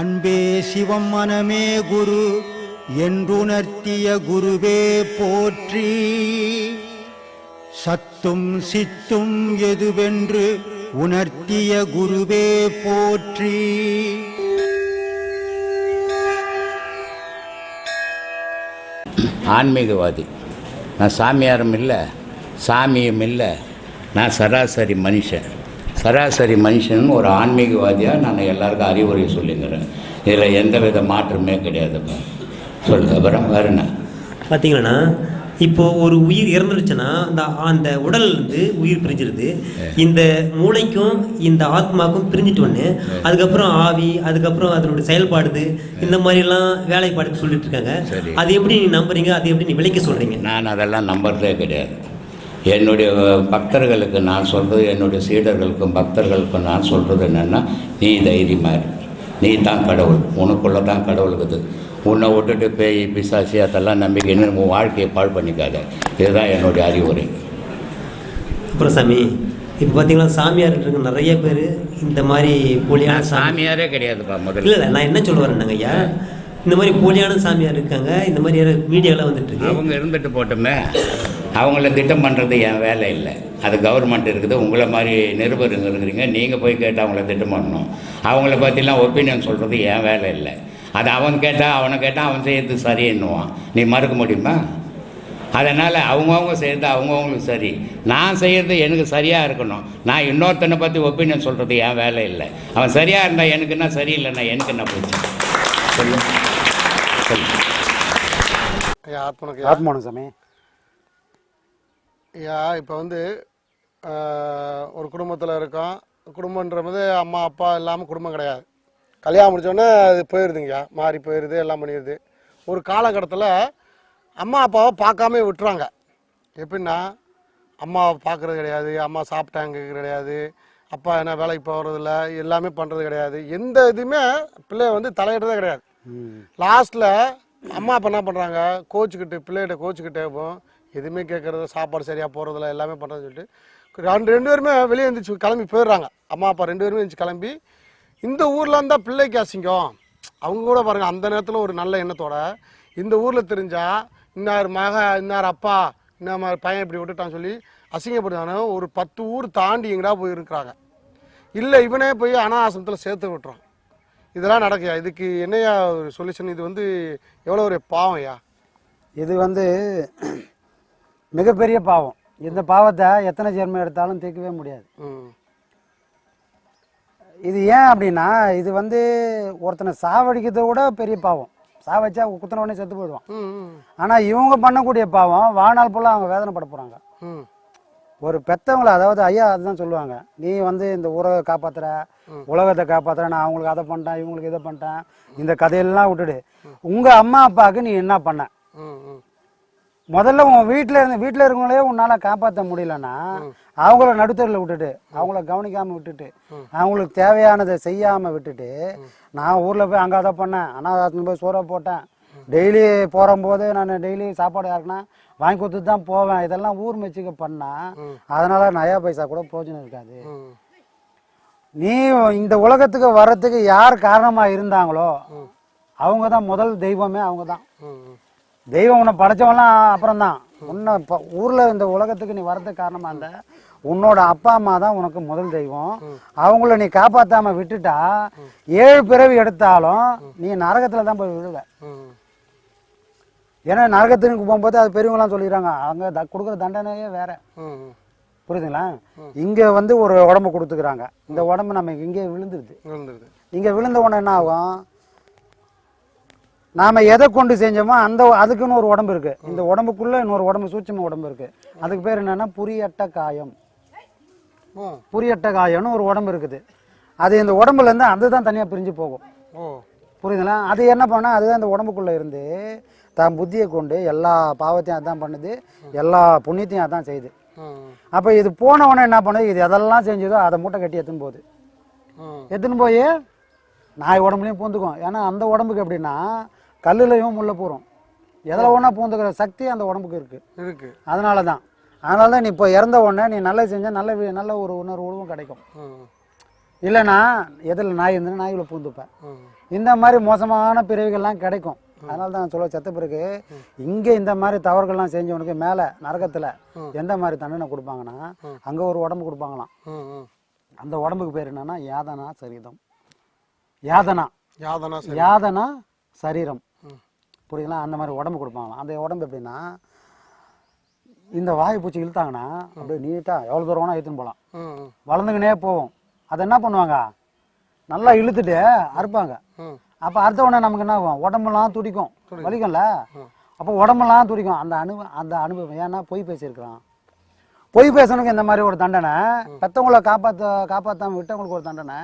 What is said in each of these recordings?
அன்பே சிவம் மனமே குரு என்றுணர்த்திய குருவே போற்றி. சத்தும் சித்தும் எதுவென்று உணர்த்திய குருவே போற்றி. ஆன்மீகவாதி. நான் சாமியாரும் இல்லை சாமியும் இல்லை நான் சராசரி மனுஷன். சராசரி மனுஷன் ஒரு ஆன்மீகவாதியாக நான் எல்லாருக்கும் அறிவுரை சொல்லிங்கிறேன் இதில் எந்த வித மாற்றமே கிடையாதுப்பா. சொல்லு அப்புறம் வேறு என்ன? பார்த்தீங்களன்னா இப்போ ஒரு உயிர் இறந்துருச்சுன்னா அந்த அந்த உடல் வந்து உயிர் பிரிஞ்சிருது. இந்த மூளைக்கும் இந்த ஆத்மாக்கும் பிரிஞ்சிட்டு ஒன்று அதுக்கப்புறம் ஆவி அதுக்கப்புறம் அதனுடைய செயல்பாடுது. இந்த மாதிரிலாம் வேலைப்பாடு சொல்லிட்டு இருக்காங்க. அது எப்படி நீ நம்புறீங்க? அது எப்படி நீ விலைக்கு சொல்றீங்க? நான் அதெல்லாம் நம்புறதே கிடையாது. என்னுடைய பக்தர்களுக்கு நான் சொல்கிறது என்னுடைய சீடர்களுக்கும் பக்தர்களுக்கும் நான் சொல்கிறது என்னென்னா நீ தைரியமாக இரு. நீ தான் கடவுள். உனக்குள்ளே தான் கடவுள் இருக்குது. உன்னை விட்டுட்டு பேய் பிசாசி அதெல்லாம் நம்பிக்கைன்னு உன் வாழ்க்கையை பாழ் பண்ணிக்காத. இதுதான் என்னுடைய அறிவுரை. அப்புறம் சாமி இப்போ பார்த்தீங்கன்னா சாமியார் இருக்க நிறைய பேர் இந்த மாதிரி போலியான சாமி சாமியாரே கிடையாதுப்பா இல்லை முதல்ல. இல்லை நான் என்ன சொல்ல வரேன்னாங்க ஐயா? இந்த மாதிரி போலியான சாமியார் இருக்காங்க இந்த மாதிரி மீடியாலாம் வந்துட்டு இருக்கு. அவங்க இருந்துட்டு போட்டுமே. அவங்கள திட்டம் பண்ணுறது என் வேலை இல்லை. அது கவர்மெண்ட் இருக்குது. உங்களை மாதிரி நிருபருங்க இருக்கிறீங்க. நீங்கள் போய் கேட்டு அவங்கள திட்டம் பண்ணணும். அவங்கள பற்றிலாம் ஒப்பீனியன் சொல்கிறது என் வேலை இல்லை. அது அவன் கேட்டால் அவனை கேட்டால் அவன் செய்யறது சரின்னுவான். நீ மறுக்க முடியுமா? அதனால் அவங்கவுங்க செய்கிறது அவங்கவுங்களுக்கு சரி. நான் செய்கிறது எனக்கு சரியாக இருக்கணும். நான் இன்னொருத்தனை பற்றி ஒப்பீனியன் சொல்கிறது என் வேலை இல்லை. அவன் சரியாக இருந்தால் எனக்கு என்ன சரியில்லைன்னா எனக்கு என்ன போச்சு சொல்லு சொல்லு ஆத்மனுக்கு ஆத்மானம் சாமி. ஐயா இப்போ வந்து ஒரு குடும்பத்தில் இருக்கோம். குடும்பன்றது அம்மா அப்பா இல்லாமல் குடும்பம் கிடையாது. கல்யாணம் முடிச்சோடனே அது போயிடுதுங்கய்யா மாறி போயிடுது எல்லாம் பண்ணிடுது ஒரு காலகட்டத்தில் அம்மா அப்பாவை பார்க்காம விட்டுறாங்க. எப்படின்னா அம்மாவை பார்க்குறது கிடையாது அம்மா சாப்பிட்டாங்க கிடையாது அப்பா என்ன வேலைக்கு போகிறதில்ல எல்லாமே பண்ணுறது கிடையாது. எந்த இதுவுமே பிள்ளைய வந்து தலையிடுறதே கிடையாது. லாஸ்ட்டில் அம்மா அப்பா என்ன பண்ணுறாங்க கோச்சுக்கிட்டு பிள்ளைகிட்ட கோச்சுக்கிட்டே போகும். எதுவுமே கேட்குறது சாப்பாடு சரியாக போகிறதில்ல எல்லாமே பண்ணுறதுன்னு சொல்லிட்டு ரெண்டு ரெண்டு பேருமே வெளியே எழுந்திரிச்சு கிளம்பி போயிடுறாங்க. அம்மா அப்பா ரெண்டு பேருமே எழுந்திரிச்சு கிளம்பி இந்த ஊரில் இருந்தால் பிள்ளைக்கு அசிங்கம். அவங்க கூட பாருங்கள் அந்த நேரத்தில் ஒரு நல்ல எண்ணத்தோட இந்த ஊரில் தெரிஞ்சா இன்னார் மக இன்னார் அப்பா இன்னும் பையன் இப்படி விட்டுட்டான்னு சொல்லி அசிங்கப்படுத்தானோ ஒரு பத்து ஊர் தாண்டி எங்கடா போய் இருக்கிறாங்க இல்லை இவனே போய் அனாசிரமத்தில் சேர்த்து விட்டுறான். இதெல்லாம் நடக்கையா? இதுக்கு என்னையா ஒரு சொல்யூஷன் இது வந்து எவ்வளோ ஒரு பாவம் ஐயா? இது வந்து மிகப்பெரிய பாவம். இந்த பாவத்தை எத்தனை ஜென்மம் எடுத்தாலும் தீர்க்கவே முடியாது. இது ஏன் அப்படின்னா இது வந்து ஒருத்தனை சாவடிக்கிறத விட பெரிய பாவம். சாவச்சா குத்தின உடனே செத்து போயிடுவான். ஆனால் இவங்க பண்ணக்கூடிய பாவம் வாழ்நாள் ஃபுல்லாக அவங்க வேதனைப்பட போகிறாங்க ம். ஒரு பெத்தவங்கள அதாவது ஐயா அதுதான் சொல்லுவாங்க. நீ வந்து இந்த ஊரை காப்பாத்துற உலகத்தை காப்பாத்துற நான் அவங்களுக்கு அதை பண்ணிட்டேன் இவங்களுக்கு இதை பண்ணிட்டேன் இந்த கதையெல்லாம் விட்டுடு. உங்க அம்மா அப்பாவுக்கு நீ என்ன பண்ண? முதல்ல உன் வீட்டில் இருந்து வீட்டில் இருக்கவங்களே உன்னால காப்பாற்ற முடியலன்னா அவங்கள நடுத்தரில் விட்டுட்டு அவங்கள கவனிக்காம விட்டுட்டு அவங்களுக்கு தேவையானதை செய்யாம விட்டுட்டு நான் ஊர்ல போய் அங்கே அதை பண்ணேன் அனாதாரத்தில் போய் சோறை போட்டேன். டெய்லி போகும்போது நான் டெய்லி சாப்பாடு யாருக்குன்னா வாங்கி கொடுத்துட்டு தான் போவேன். இதெல்லாம் ஊர் மெச்சுக்க பண்ணா அதனால நயா பைசா கூட பிரயோஜனம் இருக்காது. நீ இந்த உலகத்துக்கு வர்றதுக்கு யார் காரணமா இருந்தாங்களோ அவங்க தான் முதல் தெய்வமே அவங்க தான் தெய்வம் உன்னை படைச்சவன்லாம் அப்புறம் தான் உன்னை இப்போ ஊரில் இந்த உலகத்துக்கு நீ வர்றதுக்கு காரணமாக இருந்த உன்னோட அப்பா அம்மா தான் உனக்கு முதல் தெய்வம். அவங்கள நீ காப்பாற்றாம விட்டுட்டா ஏழு பிறவி எடுத்தாலும் நீ நரகத்தில் தான் போய் விழுவ. ஏன்னா நரகத்துக்கு போகும்போது அது பெரியவங்களாம் சொல்லிடுறாங்க அவங்க த கொடுக்குற தண்டனையே வேற. புரியுதுங்களா? இங்கே வந்து ஒரு உடம்பு கொடுத்துக்கிறாங்க. இந்த உடம்பு நம்ம இங்கே விழுந்துருது. விழுந்துருது. இங்கே விழுந்த உடனே என்ன ஆகும்? நாம எதை கொண்டு செஞ்சோமோ அந்த அதுக்குன்னு ஒரு உடம்பு இருக்கு. இந்த உடம்புக்குள்ள இன்னொரு உடம்பு சூட்சும உடம்பு இருக்கு. அதுக்கு பேர் என்னன்னா புரியட்ட காயம். புரியட்ட காயம்னு ஒரு உடம்பு இருக்குது. அது இந்த உடம்புல இருந்து அதுதான் தனியா பிரிஞ்சு போகும். புரியுதுங்களா? அது என்ன பண்ணா அதுதான் இந்த உடம்புக்குள்ள இருந்து தான் புத்தியை கொண்டு எல்லா பாவத்தையும் அதான் பண்ணுது எல்லா புண்ணியத்தையும் அதான் செய்யுது அப்போ இது போன உடனே என்ன பண்ணுது? இது எதெல்லாம் செஞ்சதோ அதை மூட்டை கட்டி எடுத்துன்னு போகுது. எடுத்துன்னு போய் நாய் உடம்புலையும் பூந்துக்கும். ஏன்னா அந்த உடம்புக்கு எப்படின்னா கல்லுலையும் முள்ள போகிறோம் எதில் ஒன்றா பூந்துக்கிற சக்தி அந்த உடம்புக்கு இருக்குது இருக்கு. அதனால தான் அதனால தான் நீ இப்போ இறந்த உடனே நீ நல்லது செஞ்சால் நல்ல வி- நல்ல ஒரு உணர்வும் கிடைக்கும். ம். இல்லைன்னா எதில் நாய் இருந்ததுன்னா நாய்களை பூந்துப்பேன். ம். இந்த மாதிரி மோசமான பிறவிகள்லாம் கிடைக்கும். அதனால தான் நான் சொல்ல செத்த பிறகு இங்கே இந்த மாதிரி தவறுகள்லாம் செஞ்சவனுக்கு மேலே நரகத்தில் எந்த மாதிரி தண்டனை கொடுப்பாங்கன்னா அங்கே ஒரு உடம்பு கொடுப்பாங்களாம். ம் ம். அந்த உடம்புக்கு பேர் என்னன்னா யாதனா சரீரம். யாதனா. யாதனா சரி யாதனா சரீரம். புரியுதுங்களா? அந்த மாதிரி உடம்பு கொடுப்பாங்களாம். அந்த உடம்பு எப்படின்னா இந்த வாயை பூச்சி இழுத்தாங்கன்னா அப்படியே நீட்டாக எவ்வளோ தூரம் வேணால் இழுத்துன்னு போகலாம். வளர்ந்துக்கினே போகும். அதை என்ன பண்ணுவாங்க? நல்லா இழுத்துட்டு அறுப்பாங்க. அப்போ அறுத்த உடனே நமக்கு என்ன ஆகும்? உடம்பெல்லாம் துடிக்கும். வலிக்கும்ல? அப்போ உடம்பெல்லாம் துடிக்கும். அந்த அனுபவம் அந்த அனுபவம். ஏன்னா பொய் பேசியிருக்கிறான். பொய் பேசணுக்கு இந்த மாதிரி ஒரு தண்டனை. பெத்தவங்கள காப்பாற்ற காப்பாற்றாம விட்டவங்களுக்கு ஒரு தண்டனை.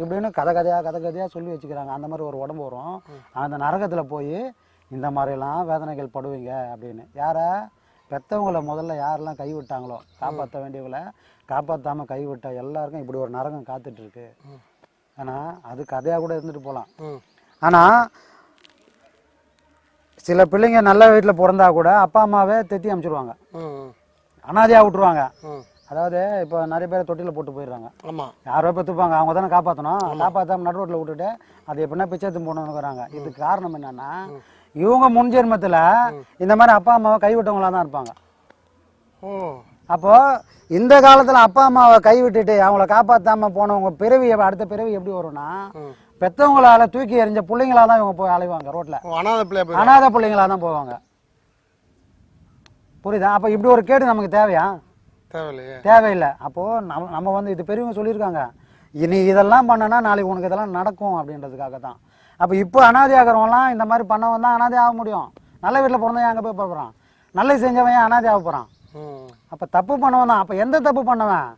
இப்படின்னு கதை கதையாக கதை கதையாக சொல்லி வச்சுக்கிறாங்க. அந்த மாதிரி ஒரு உடம்பு வரும். அந்த நரகத்தில் போய் இந்த மாதிரிலாம் வேதனைகள் படுவீங்க அப்படின்னு. யாரை? பெத்தவங்கள முதல்ல யாரெல்லாம் கைவிட்டாங்களோ காப்பாற்ற வேண்டியவங்கள காப்பாற்றாம கைவிட்ட எல்லாருக்கும் இப்படி ஒரு நரகம் காத்துட்டு இருக்கு ஆனால் அது கதையாக கூட இருந்துட்டு போகலாம் ஆனால் சில பிள்ளைங்க நல்ல வீட்டில் பிறந்தா கூட அப்பா அம்மாவே தெத்தி ம் அனாதையாக விட்டுருவாங்க. அதாவது இப்போ நிறைய பேர் தொட்டியில் போட்டு போயிடுறாங்க. யாரோ பெற்றுப்பாங்க அவங்க தானே காப்பாற்றணும் காப்பாற்றாம நடு ரோட்டில் விட்டுட்டு அது எப்படின்னா பிச்சைத்து போகணுங்கிறாங்க இதுக்கு காரணம் என்னன்னா இவங்க முன் ஜென்மத்தில் இந்த மாதிரி அப்பா அம்மாவை கைவிட்டவங்களா தான் இருப்பாங்க. ஓ. அப்போ இந்த காலத்தில் அப்பா அம்மாவை கைவிட்டுட்டு அவங்கள காப்பாற்றாம போனவங்க பிறவி அடுத்த பிறவி எப்படி வரும்னா. பெத்தவங்களால தூக்கி எறிஞ்ச பிள்ளைங்களா தான் இவங்க போய் அலைவாங்க ரோட்ல. அனாதை பிள்ளைங்களா தான் போவாங்க. புரியுதா? அப்போ இப்படி ஒரு கேடு நமக்கு தேவையா? தேவையில்லையே. தேவையில்லை. அப்போது நம்ம நம்ம வந்து இது பெரியவங்க சொல்லியிருக்காங்க. இனி இதெல்லாம் பண்ணனா நாளைக்கு உனக்கு இதெல்லாம் நடக்கும் அப்படின்றதுக்காக தான் அப்போ இப்போ அனாதை ஆகிறவங்களாம் இந்த மாதிரி பண்ணவன் தான் அனாதை ஆக முடியும். நல்ல வீட்டில் பிறந்தவன் அங்கே போய் போகிறான் நல்லது செஞ்சவன் அனாதை ஆக போகிறான் அப்போ தப்பு பண்ணவன் தான். அப்போ எந்த தப்பு பண்ணவன்?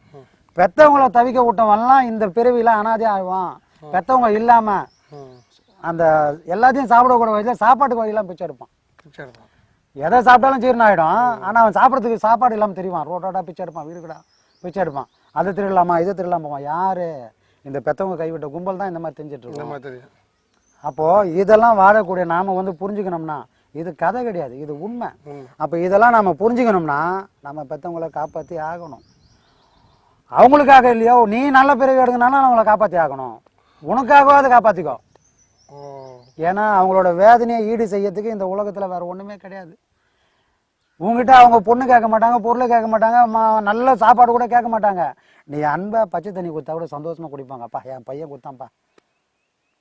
பெத்தவங்கள தவிக்க விட்டவன்லாம் இந்த பிறவியில் அனாதை ஆகுவான். பெத்தவங்க இல்லாமல் அந்த எல்லாத்தையும் சாப்பிடக்கூடிய வழியில் சாப்பாட்டுக்கு வழியெல்லாம் பிச்சை எடுப்பான். பிச்சை எடுத்தான் எதை சாப்பிட்டாலும் ஜீரணம் ஆகிடும் ஆனால் அவன் சாப்பிட்றதுக்கு சாப்பாடு இல்லாமல் தெரியுவான் ரோட்டோட பிச்சை எடுப்பான். வீடு கடா பிச்சை எடுப்பான். அதை திருடலாமா இதை திருடலாம் போவான் யார்? இந்த பெத்தவங்க கைவிட்ட கும்பல் தான் இந்த மாதிரி மாதிரி தெரியும். அப்போது இதெல்லாம் வாழக்கூடிய நாம் வந்து புரிஞ்சுக்கணும்னா இது கதை கிடையாது இது உண்மை. அப்போ இதெல்லாம் நம்ம புரிஞ்சுக்கணும்னா நம்ம பெத்தவங்கள காப்பாற்றி ஆகணும். அவங்களுக்காக இல்லையோ நீ நல்ல பிறவி எடுக்கணும்னா அவங்கள காப்பாற்றி ஆகணும். உனக்காகவாது காப்பாற்றிக்கோ ஓ. ஏன்னா அவங்களோட வேதனையை ஈடு செய்யறதுக்கு இந்த உலகத்தில் வேற ஒன்றுமே கிடையாது. உங்ககிட்ட அவங்க பொண்ணு கேட்க மாட்டாங்க பொருளை கேட்க மாட்டாங்க ம- நல்ல சாப்பாடு கூட கேட்க மாட்டாங்க. நீ அன்பை பச்சை தண்ணி கொடுத்தா கூட சந்தோஷமா குடிப்பாங்க அப்பா என் பையன் கொடுத்தான்ப்பா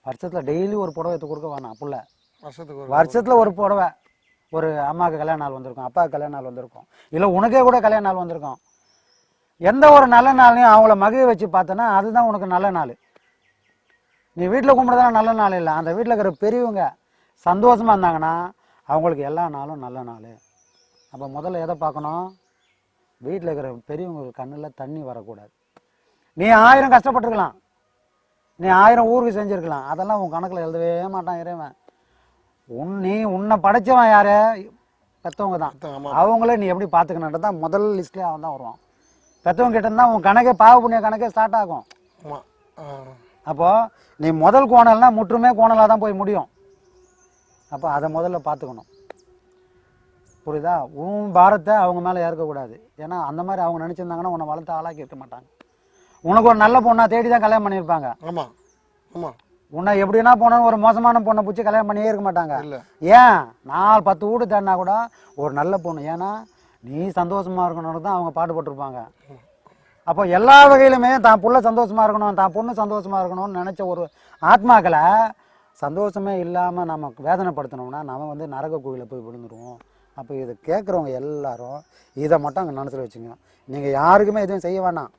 வருஷத்தில் டெய்லி ஒரு புடவை எடுத்து கொடுக்க வேணாம் புள்ள. வருஷத்துக்கு ஒரு வருஷத்தில் ஒரு புடவை. ஒரு அம்மாவுக்கு கல்யாண நாள் வந்திருக்கும் அப்பாவுக்கு கல்யாண நாள் வந்திருக்கும். இல்லை உனக்கே கூட கல்யாண நாள் வந்திருக்கும். எந்த ஒரு நல்ல நாளையும் அவங்கள மகிழ வச்சு பார்த்தனா அதுதான் உனக்கு நல்ல நாள். நீ வீட்டில் கும்பிட்றதுனா நல்ல நாள் இல்லை. அந்த வீட்டில் இருக்கிற பெரியவங்க சந்தோஷமாக இருந்தாங்கன்னா அவங்களுக்கு எல்லா நாளும் நல்ல நாள். அப்போ முதல்ல எதை பார்க்கணும்? வீட்டில் இருக்கிற பெரியவங்க கண்ணில் தண்ணி வரக்கூடாது. நீ ஆயிரம் கஷ்டப்பட்டிருக்கலாம். நீ ஆயிரம் ஊருக்கு செஞ்சுருக்கலாம். அதெல்லாம் உன் கணக்கில் எழுதவே மாட்டான் இறைவன். உன் நீ உன்னை படைச்சவன் யாரு? பெற்றவங்க தான். அவங்கள நீ எப்படி பார்த்துக்கணுன்றது தான் முதல் லிஸ்ட்லேயே அவன் தான் வருவான். பெற்றவங்க கிட்ட இருந்தால் உன் கணக்கே பாவ புண்ணிய கணக்கே ஸ்டார்ட் ஆகும். அப்போது நீ முதல் கோணல்னா முற்றுமே கோணலாக தான் போய் முடியும். அப்போ அதை முதல்ல பார்த்துக்கணும் புரியுதா? உன் பாரத்தை அவங்க மேலே ஏற்கக்கூடாது. ஏன்னா அந்த மாதிரி அவங்க நினச்சிருந்தாங்கன்னா உன்னை வளர்த்து ஆளாக்கி இருக்க மாட்டாங்க. உனக்கு ஒரு நல்ல பொண்ணா தேடி தான் கல்யாணம் பண்ணியிருப்பாங்க. ஆமா ஆமா. உன்னை எப்படின்னா போனாலும் ஒரு மோசமான பொண்ணை பிடிச்சி கல்யாணம் பண்ணியே இருக்க மாட்டாங்க. ஏன்? நாலு பத்து வீடு தேடினா கூட ஒரு நல்ல பொண்ணு. ஏன்னா நீ சந்தோஷமா இருக்கணும்னு தான் அவங்க பாடுபட்டிருப்பாங்க அப்போ எல்லா வகையிலுமே தான் புள்ள சந்தோஷமா இருக்கணும் தான் பொண்ணு சந்தோஷமா இருக்கணும்னு நினைச்ச ஒரு ஆத்மாக்களை சந்தோஷமே இல்லாமல் நம்ம வேதனைப்படுத்தினோம்னா நம்ம வந்து நரக குழியில் போய் விழுந்துருவோம். அப்போ இதை கேட்குறவங்க எல்லாரும் இதை மட்டும் அங்கே மனசில் வச்சுங்க நீங்கள் யாருக்குமே எதுவும் செய்ய வேணாம்.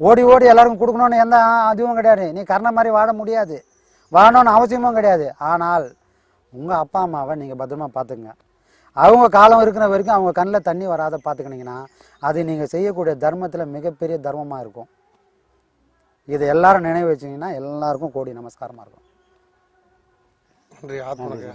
ஓடி ஓடி எல்லாருக்கும் கொடுக்கணும்னு எந்த அதுவும் கிடையாது. நீ கர்ண மாதிரி வாழ முடியாது. வாழணும்னு அவசியமும் கிடையாது. ஆனால் உங்கள் அப்பா அம்மாவை நீங்கள் பத்திரமா பார்த்துக்குங்க. அவங்க காலம் இருக்கிற வரைக்கும் அவங்க கண்ணில் தண்ணி வராத பார்த்துக்கினீங்கன்னா அது நீங்கள் செய்யக்கூடிய தர்மத்தில் மிகப்பெரிய தர்மமாக இருக்கும். இதை எல்லாரும் நினைவு வச்சிங்கன்னா எல்லாருக்கும் கோடி நமஸ்காரமாக இருக்கும். நன்றி. ஆத்மனுக்கு.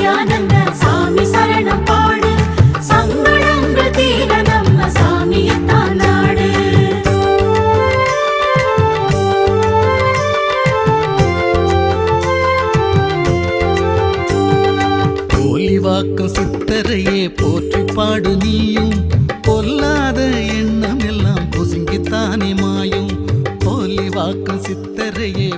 வாக்கம் சித்தரையே போற்றி பாடு நீயும். பொல்லாத எண்ணம் எல்லாம் பொசுங்கித்தானே மாயும். போலி வாக்கம் சித்தரையே